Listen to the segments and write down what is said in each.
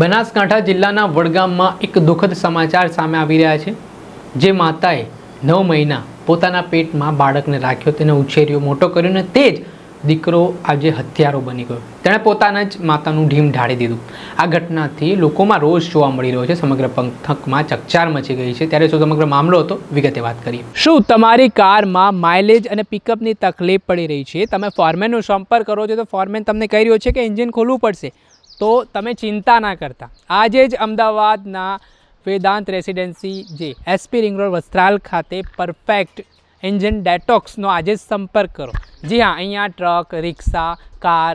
બનાસકાંઠા જિલ્લાના વડગામમાં એક દુઃખદ સમાચાર સામે આવી રહ્યા છે, જે માતાએ નવ મહિના પોતાના પેટમાં બાળકને રાખ્યો, તેને ઉછેર્યો, મોટો કર્યો ને તે જ દીકરો આજે હત્યારો બની ગયો. તેણે પોતાના જ માતાનું ઢીમ ઢાળી દીધું. આ ઘટનાથી લોકોમાં રોષ જોવા મળી રહ્યો છે, સમગ્ર પંથકમાં ચકચાર મચી ગઈ છે. ત્યારે શું સમગ્ર મામલો હતો, વિગતે વાત કરીએ. શું તમારી કારમાં માઇલેજ અને પિકઅપની તકલીફ પડી રહી છે? તમે ફોરમેનનો સંપર્ક કરો છો, તો ફોરમેન તમને કહી રહ્યો છે કે એન્જિન ખોલવું પડશે. તો તમે ચિંતા ના કરતા. આજે જ અમદાવાદના વેદાંત રેસિડેન્સી જે એસપી રિંગ રોડ વસ્ત્રાલ ખાતે પરફેક્ટ એન્જિન ડેટોક્સનો આજે જ સંપર્ક કરો. જી હા, અહીંયા ટ્રક, રિક્ષા, કાર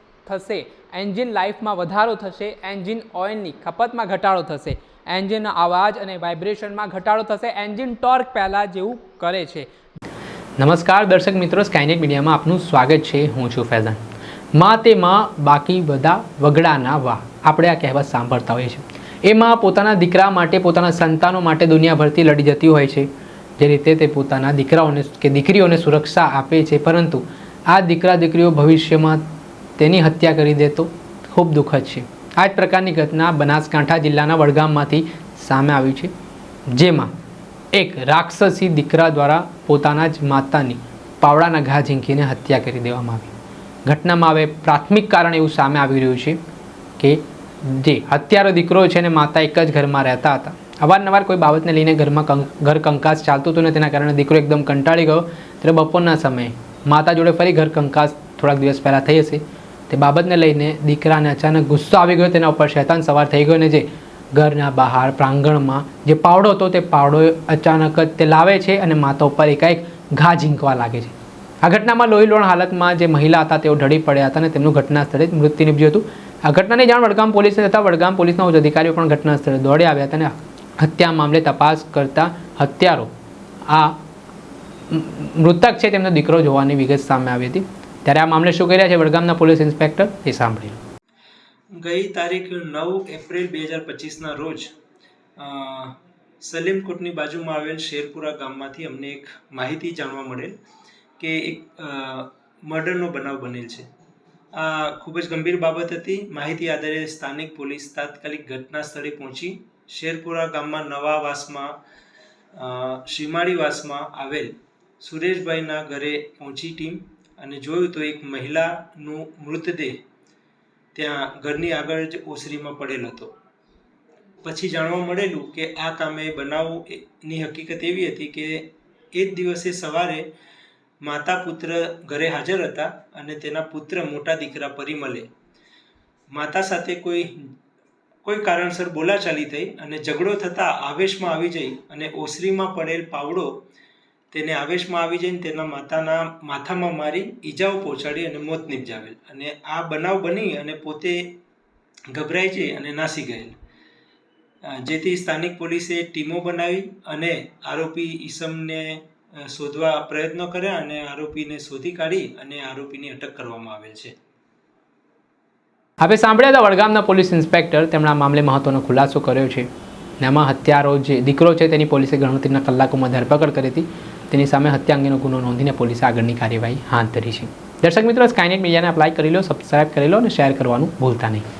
થશે. એન્જિન લાઈફમાં વધારો થશે. એન્જિન ઓઇલની ખપતમાં ઘટાડો થશે. એન્જિનના અવાજ અને વાઇબ્રેશનમાં ઘટાડો થશે. એન્જિન ટોર્ક પહેલાં જેવું કરે છે. નમસ્કાર દર્શક મિત્રો સ્કાયનેટ મીડિયામાં આપનું સ્વાગત છે. હું છું ફૈઝાન. માં તે માં, બાકી બધા વગડાના વાહ. આપણે આ કહેવત સાંભળતા હોઈએ છીએ. એ માં પોતાના દીકરા માટે, પોતાના સંતાનો માટે દુનિયાભરથી લડી જતી હોય છે. જે રીતે તે પોતાના દીકરાઓને કે દીકરીઓને સુરક્ષા આપે છે. પરંતુ આ દીકરા દીકરીઓ ભવિષ્યમાં તેની હત્યા કરી દે તો ખૂબ દુઃખદ છે. આ જ પ્રકારની ઘટના બનાસકાંઠા જિલ્લાના વડગામમાંથી સામે આવી છે. જેમાં એક રાક્ષસી દીકરા દ્વારા પોતાના જ માતાની પાવડાના ઘા ઝીંકીને હત્યા કરી દેવામાં આવી. ઘટનામાં હવે પ્રાથમિક કારણ એવું સામે આવી રહ્યું છે કે જે હત્યારો દીકરો છે અને માતા એક જ ઘરમાં રહેતા હતા. અવારનવાર કોઈ બાબતને લઈને ઘરમાં ઘર કંકાસ ચાલતું હતું ને તેના કારણે દીકરો એકદમ કંટાળી ગયો. ત્યારે બપોરના સમયે માતા જોડે ફરી ઘર કંકાસ થોડાક દિવસ પહેલાં થઈ હશે. તે બાબતને લઈને દીકરાને અચાનક ગુસ્સો આવી ગયો. તેના ઉપર શેતાન સવાર થઈ ગયો ને જે ઘરના બહાર પ્રાંગણમાં જે પાવડો હતો તે પાવડો અચાનક જ તે લાવે છે અને માતા ઉપર એકાએક ઘા ઝીંકવા લાગે છે. આ ઘટનામાં લોહી લોણ હાલતમાં જે મહિલા હતા તેઓ ઢળી પડ્યા હતા અને તેમનું ઘટના સ્થળે જ મૃત્યુ નીપજ્યું હતું. આ ઘટનાની જાણ વડગામ પોલીસને થતાં વડગામ પોલીસના ઉચ્ચ અધિકારીઓ પણ ઘટના સ્થળે દોડી આવ્યા હતા અને હત્યા મામલે તપાસ કરતા હત્યારો આ મૃતક છે તેમનો દીકરો જોવાની વિગત સામે આવી હતી. ત્યારે આ મામલે શું કર્યા છે? વડગામના પોલીસ ઇન્સ્પેક્ટર એ સાંભળી ગઈ તારીખ નવ એપ્રિલ બે હજાર પચીસના રોજ સલીમકોટની બાજુમાં આવેલ શેરપુરા ગામમાંથી અમને એક માહિતી જાણવા મળેલ કે એક મર્ડરનો બનાવ બનેલ છે. આ ખૂબ જ ગંભીર બાબત હતી. માહિતી આધારે સ્થાનિક પોલીસ તાત્કાલિક ઘટના સ્થળે પહોંચી શેરપુરા ગામમાં નવા વાસમાં શિમાળી સીમાડીવાસમાં આવેલ સુરેશભાઈના ઘરે પહોંચી ટીમ અને જોયું તો એક મહિલાનું મૃતદેહ ત્યાં ઘરની આગળ જ ઓસરીમાં પડેલ હતો. પછી જાણવા મળેલું કે આ કામે બનાવની હકીકત એવી હતી કે એ જ દિવસે સવારે માતા પુત્ર ઘરે હાજર હતા અને તેના પુત્ર મોટા દીકરા પરિમલે. માતા સાથે કોઈ કોઈ કારણસર બોલાચાલી થઈ અને ઝઘડો થતાં આવેશમાં આવી જઈ અને ઓસરીમાં પડેલ પાવડો તેને આવેશમાં આવી જઈને તેના માતાના માથામાં મારી ઈજાઓ પહોંચાડી અને મોત નિપજાવેલ. અને આ બનાવ બની અને પોતે ગભરાઈ જઈ અને નાસી ગયેલ. જેથી સ્થાનિક પોલીસે ટીમો બનાવી અને આરોપી ઈસમને શોધવા પ્રયત્નો કર્યા અને આરોપીને શોધી કાઢી અને આરોપીની અટક કરવામાં આવેલ છે. હવે સાંભળ્યા હતા વડગામના પોલીસ ઇન્સ્પેક્ટર, તેમણે આ મામલે મહત્વનો ખુલાસો કર્યો છે. આમાં હત્યારો જે દીકરો છે તેની પોલીસે ગણતરીના કલાકોમાં ધરપકડ કરી હતી. તેની સામે હત્યા અંગેનો ગુનો નોંધીને પોલીસે આગળની કાર્યવાહી હાથ ધરી છે. દર્શક મિત્રો સ્કાયનેટ મીડિયાને અપ્લાય કરી લો સબસ્ક્રાઇબ કરી લો અને શેર કરવાનું ભૂલતા નહીં.